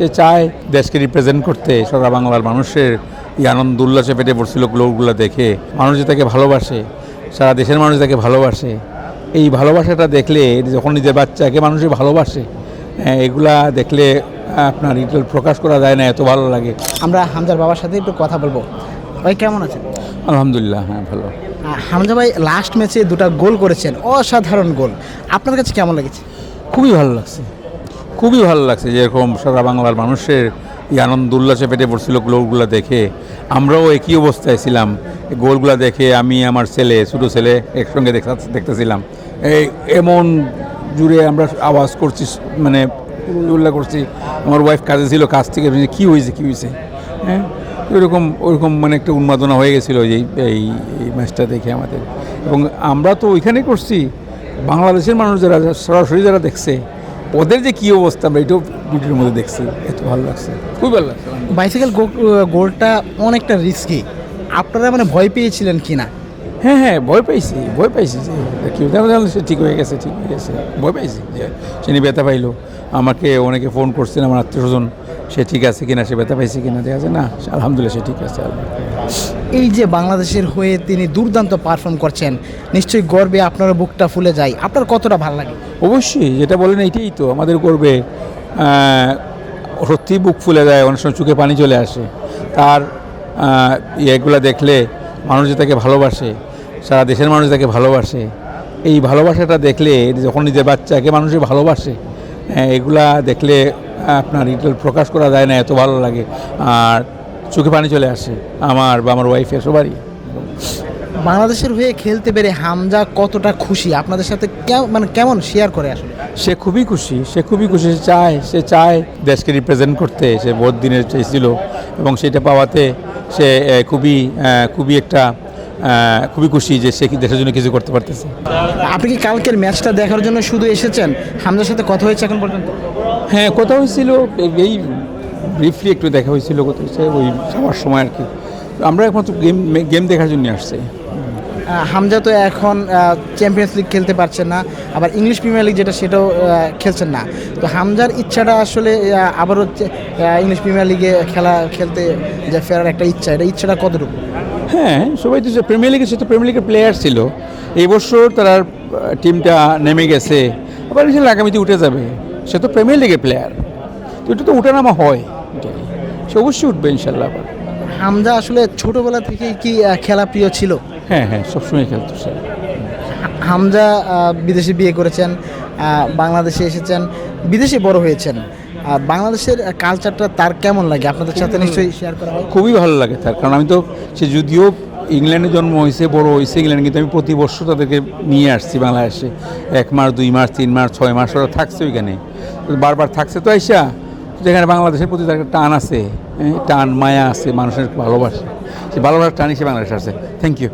সে চায় দেশকে রিপ্রেজেন্ট করতে। সারা বাংলার মানুষের এই আনন্দ উল্লাসে পেটে পড়ছিল গ্লোবগুলো দেখে। মানুষ যে তাকে ভালোবাসে সারা দেশের মানুষ তাকে ভালোবাসে। এই ভালোবাসাটা দেখলে যখন নিজের বাচ্চাকে মানুষে ভালোবাসে হ্যাঁ, এগুলা দেখলে আপনার ইটেল প্রকাশ করা যায় না এত ভালো লাগে। আমরা হামজার বাবার সাথে একটু কথা বলব। ভাই কেমন আছেন? আলহামদুলিল্লাহ হ্যাঁ ভালো। হামজা ভাই লাস্ট ম্যাচে দুটো গোল করেছেন অসাধারণ গোল। আপনার কাছে কেমন লেগেছে? খুবই ভালো লাগছে। খুবই ভালো লাগছে যেরকম সারা বাংলার মানুষের এই আনন্দ উল্লাসে পেটে পড়ছিল গোলগুলো দেখে। আমরাও একই অবস্থায় ছিলাম। গোলগুলো দেখে আমি, আমার ছেলে, ছোটো ছেলে একসঙ্গে দেখা, দেখতেছিলাম। এই এমন জুড়ে আমরা আওয়াজ করছি মানে উল্লাহ করছি। আমার ওয়াইফ কাজে ছিল কাজ থেকে কী হয়েছে কী হয়েছে হ্যাঁ? ওইরকম ওইরকম মানে একটা উন্মাদনা হয়ে গেছিল এই এই ম্যাচটা দেখে আমাদের। এবং আমরা তো ওইখানে করছি। বাংলাদেশের মানুষ যারা সরাসরি যারা দেখছে ওদের যে কী অবস্থা আমরা এটাও ভিডিওর মধ্যে দেখছি, এত ভালো লাগছে। খুবই ভালো লাগছে। বাইসাইকেল গোলটা অনেকটা রিস্কি আপনারা মানে ভয় পেয়েছিলেন কি না হ্যাঁ হ্যাঁ ভয় পাইছি ভয় পাইছি যে কেউ জানলে সে ঠিক হয়ে গেছে ঠিক হয়ে গেছে। ভয় পাইছি যে সে নিয়ে ব্যথা পাইলো। আমাকে অনেকে ফোন করছেন আমার আত্মীয় স্বজন সে ঠিক আছে কিনা সে ব্যথা পাইছে কিনা দেখা যায় না আলহামদুলিল্লাহ সে ঠিক আছে এই যে বাংলাদেশের হয়ে তিনি দুর্দান্ত পারফর্ম করছেন নিশ্চয়ই গর্বে আপনার বুকটা ফুলে যায়। আপনার কতটা ভালো লাগে? অবশ্যই যেটা বলেন এইটাই তো আমাদের গর্বে সত্যি বুক ফুলে যায় অনেক সময় চোখে পানি চলে আসে। তার ইয়েগুলো দেখলে মানুষ যে তাকে ভালোবাসে সারা দেশের মানুষ তাকে ভালোবাসে। এই ভালোবাসাটা দেখলে যখন নিজের বাচ্চাকে মানুষে ভালোবাসে হ্যাঁ, এগুলা দেখলে আপনার ইটেল প্রকাশ করা যায় না এত ভালো লাগে। আর চোখে পানি চলে আসে আমার বা আমার ওয়াইফের সবারই। বাংলাদেশের হয়ে খেলতে পেরে হামজা কতটা খুশি? আপনাদের সাথে মানে কেমন শেয়ার করে আসলে? সে খুবই খুশি সে খুবই খুশি সে চায় সে চায় দেশকে রিপ্রেজেন্ট করতে সে বহুত দিনের চেয়েছিল এবং সেটা পাওয়াতে সে খুবই খুবই একটা খুবই খুশি যে সে দেশের জন্য কিছু করতে পারতেছে। আপনি কি কালকের ম্যাচটা দেখার জন্য শুধু এসেছেন? হামজার সাথে কথা হয়েছে এখন পর্যন্ত? হ্যাঁ কথা হয়েছিল এই- ব্রিফলি একটু দেখা হয়েছিল কথা হয়েছে ওই সবার সময় আর কি। আমরা একমাত্র গেম গেম দেখার জন্য আসছি। হামজা তো এখন চ্যাম্পিয়ন্স লিগ খেলতে পারছেন না আবার ইংলিশ প্রিমিয়ার লিগ যেটা সেটাও খেলছেন না। তো হামজার ইচ্ছাটা আসলে আবারও ইংলিশ প্রিমিয়ার লিগে খেলা খেলতে যে ফেরার একটা ইচ্ছা এটা ইচ্ছাটা কতটুকু? হ্যাঁ সবাই তো যে প্রিমিয়ার লিগে সে তো প্রিমিয়ার লিগের প্লেয়ার ছিল। এই বছর তারা টিমটা নেমে গেছে। আবার আগামীতে উঠে যাবে সে তো প্রিমিয়ার লিগের প্লেয়ার তো এটা তো উঠানামা হয়। সে অবশ্যই উঠবে ইনশাল্লাহ আবার। হামজা আসলে ছোটবেলা থেকেই কি খেলা প্রিয় ছিল? হ্যাঁ হ্যাঁ সবসময় খেলতো সে। হামজা বিদেশে বিয়ে করেছেন বাংলাদেশে এসেছেন বিদেশে বড় হয়েছেন। বাংলাদেশের কালচারটা তার কেমন লাগে? আপনাদের সাথে নিশ্চয়ই শেয়ার করা হয়। খুবই ভালো লাগে তার কারণ আমি তো সে যদিও ইংল্যান্ডে জন্ম হয়েছে বড় হয়েছে ইংল্যান্ডে কিন্তু আমি প্রতি বছর তাদেরকে নিয়ে আসছি বাংলাদেশে। এক মাস দুই মাস তিন মাস ছয় মাস ওরা থাকছে ওইখানে। বারবার থাকছে। তো আইসা যেখানে বাংলাদেশের প্রতি তার একটা টান আছে হ্যাঁ, টান মায়া আছে মানুষের ভালোবাসে। সে ভালোবাসার টান হিসেবে বাংলাদেশ আছে থ্যাংক ইউ